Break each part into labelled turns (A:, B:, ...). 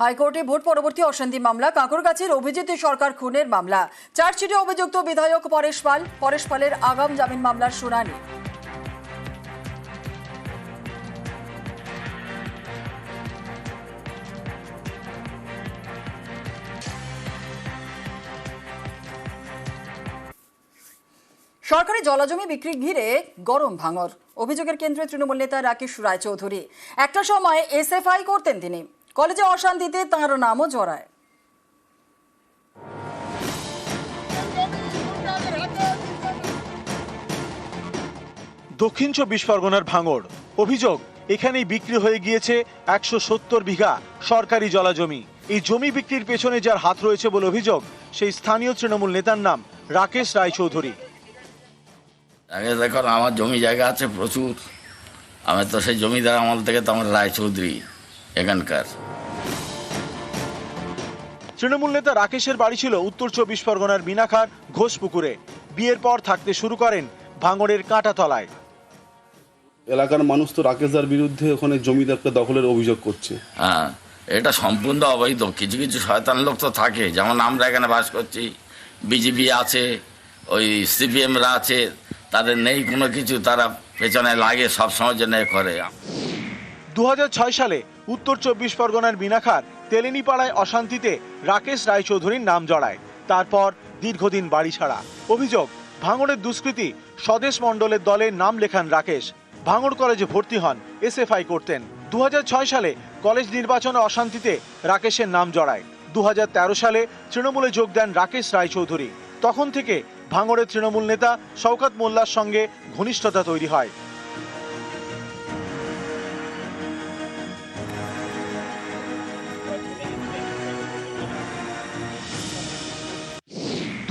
A: হাইকোর্টে ভোট পরবর্তী অশান্তি মামলা, কাঁকরগাছির অভিজিৎ সরকার খুনের মামলা। চার্জশিটে অভিযুক্ত বিধায়ক পরেশ পাল, পরেশ পালের আগাম জামিন মামলার শুনানি। সরকারি জলাজমি বিক্রি ঘিরে গরম ভাঙর। অভিযোগের কেন্দ্রে তৃণমূল নেতা রাকেশ রায়চৌধুরী। একটা সময় এসএফআই করতেন তিনি। কলেজে অশান্তিতে তাঁর নামও জড়ায়।
B: দক্ষিণ চব্বিশ পরগনার ভাঙড়। অভিযোগ এখানেই বিক্রি হয়ে গিয়েছে একশো সত্তর বিঘা সরকারি জলাজমি এই জমি বিক্রির পেছনে যার হাত রয়েছে বলে অভিযোগ সেই স্থানীয় তৃণমূল নেতার নাম রাকেশ রায়চৌধুরী।
C: আগে দেখো আমার জমি জায়গা আছে প্রচুর। আমি তো সেই জমিদার আমল থেকে তো আমার রায়চৌধুরী এখানকার।
B: তৃণমূল নেতা রাকেশের বাড়ি ছিল উত্তর চব্বিশ পরগনার মিনাখার ঘোষপুকুরে। বিয়ের পর থাকতে শুরু করেন ভাঙড়ের কাঁটাতলায়।
D: এলাকার মানুষ তো রাকেশদার বিরুদ্ধে ওখানে জমিদারকে দখলের অভিযোগ করছে।
C: হ্যাঁ এটা সম্পূর্ণ অবৈধ। কিছু কিছু শয়তান লোক তো থাকে। যেমন আমরা এখানে বাস করছি বিজেপি আছে ওই সিপিএমরা আছে তাদের নেই কোনো কিছু তারা পেছনে লাগে সব সময় জন্য করে।
B: দু হাজার ছয় সালে উত্তর চব্বিশ পরগনার মিনাখার তেলেনিপাড়ায় অশান্তিতে রাকেশ রায়চৌধুরীর নাম জড়ায়। তারপর দীর্ঘদিন বাড়ি ছাড়া। অভিযোগ, ভাঙড়ের দুষ্কৃতী স্বদেশ মণ্ডলের দলে নাম লেখান রাকেশ। ভাঙড় কলেজে ভর্তি হন, এসএফআই করতেন। দু হাজার ছয় সালে কলেজ নির্বাচনে অশান্তিতে রাকেশের নাম জড়ায়। দু হাজার তেরো সালে তৃণমূলে যোগ দেন রাকেশ রায়চৌধুরী। তখন থেকে ভাঙড়ের তৃণমূল নেতা শওকত মোল্লার সঙ্গে ঘনিষ্ঠতা তৈরি হয়।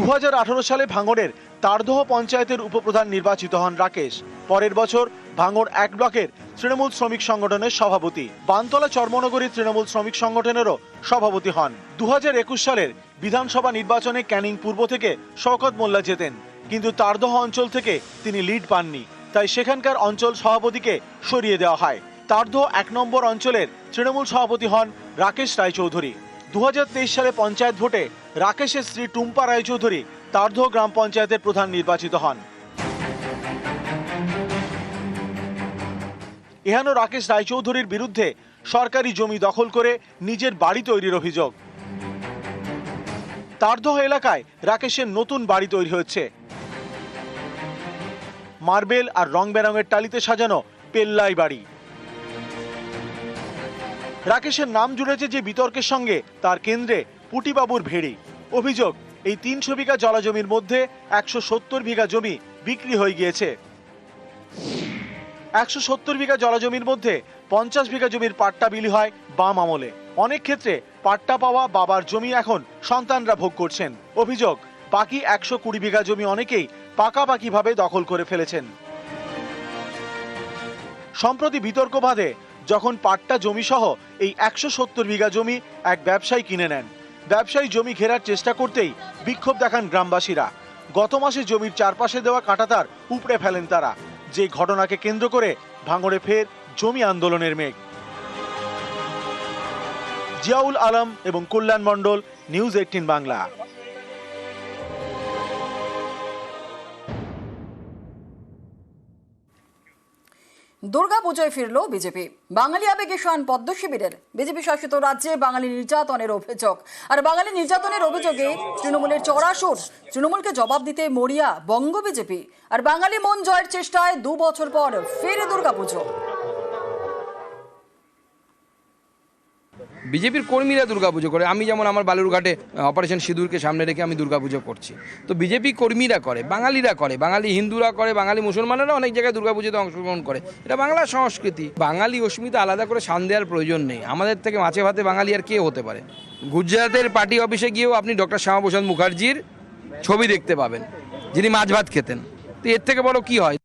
B: দু হাজার আঠারো সালে ভাঙড়ের তারদহ পঞ্চায়েতের উপপ্রধান নির্বাচিত হন রাকেশ। পরের বছর ভাঙড় এক ব্লকের তৃণমূল শ্রমিক সংগঠনের সভাপতি। বানতলা চর্মনগরী তৃণমূল শ্রমিক সংগঠনেরও সভাপতি হন। দু হাজার একুশ সালের বিধানসভা নির্বাচনে ক্যানিং পূর্ব থেকে শওকত মোল্লা জেতেন কিন্তু তারদহ অঞ্চল থেকে তিনি লিড পাননি। তাই সেখানকার অঞ্চল সভাপতিকে সরিয়ে দেওয়া হয়। তারদহ এক নম্বর অঞ্চলের তৃণমূল সভাপতি হন রাকেশ রায়চৌধুরী। দু হাজার তেইশ সালে পঞ্চায়েত ভোটে রাকেশের স্ত্রী টুম্পা রায়চৌধুরী তারধ গ্রাম পঞ্চায়েতের প্রধান নির্বাচিত হন। এহানো রাকেশ রায়চৌধুরীর বিরুদ্ধে সরকারি জমি দখল করে নিজের বাড়ি তৈরির অভিযোগ। তারদহ এলাকায় রাকেশের নতুন বাড়ি তৈরি হচ্ছে মার্বেল আর রং বেরঙের টালিতে সাজানো পেল্লাই বাড়ি। রাকেশের নাম জুড়েছে যে বিতর্কের সঙ্গে, তার কেন্দ্রে পুটিবাবুর ভেড়ি। অভিযোগ, এই তিনশো বিঘা জলাজমির মধ্যে একশো সত্তর বিঘা জমি বিক্রি হয়ে গিয়েছে। একশো সত্তর বিঘা জলাজমির মধ্যে পঞ্চাশ বিঘা জমির পাট্টা বিলি হয় বাম আমলে। অনেক ক্ষেত্রে পাট্টা পাওয়া বাবার জমি এখন সন্তানরা ভোগ করছেন। অভিযোগ, বাকি একশো কুড়ি বিঘা জমি অনেকেই পাকাপাকিভাবে দখল করে ফেলেছেন। সম্প্রতি বিতর্ক বাঁধে যখন পাট্টা জমি সহ এই একশো সত্তর বিঘা জমি এক ব্যবসায়ী কিনে নেন। ব্যবসায়ী জমি ঘেরার চেষ্টা করতেই বিক্ষোভ দেখান গ্রামবাসীরা। গত মাসে জমির চারপাশে দেওয়া কাঁটাতার উপড়ে ফেলেন তারা। যে ঘটনাকে কেন্দ্র করে ভাঙড়ে ফের জমি আন্দোলনের মেঘ। জিয়াউল আলম এবং কল্যাণ মণ্ডল, নিউজ এইটিন বাংলা।
A: দুর্গাপুজোয় ফিরল বিজেপি। বাঙালি আবেগে শান পদ্ম শিবিরের। বিজেপি শাসিত রাজ্যে বাঙালি নির্যাতনের অভিযোগ। আর বাঙালি নির্যাতনের অভিযোগে তৃণমূলের চড়াসুর। তৃণমূলকে জবাব দিতে মরিয়া বঙ্গ বিজেপি। আর বাঙালি মন জয়ের চেষ্টায় দু বছর পর ফেরে দুর্গাপুজো
E: বিজেপির কর্মীরা দুর্গাপুজো করে। আমি যেমন আমার বালুরঘাটে অপারেশন সিঁদুরকে সামনে রেখে আমি দুর্গাপুজো করছি। তো বিজেপি কর্মীরা করে, বাঙালিরা করে, বাঙালি হিন্দুরা করে, বাঙালি মুসলমানেরা অনেক জায়গায় দুর্গাপুজোতে অংশগ্রহণ করে। এটা বাংলার সংস্কৃতি। বাঙালি অস্মিতা আলাদা করে শান দেওয়ার প্রয়োজন নেই। আমাদের থেকে মাছে ভাতে বাঙালি আর কে হতে পারে? গুজরাতের পার্টি অফিসে গিয়েও আপনি ডক্টর শ্যামাপ্রসাদ মুখার্জির ছবি দেখতে পাবেন, যিনি মাছ ভাত খেতেন। তো এর থেকে বড় কি হয়?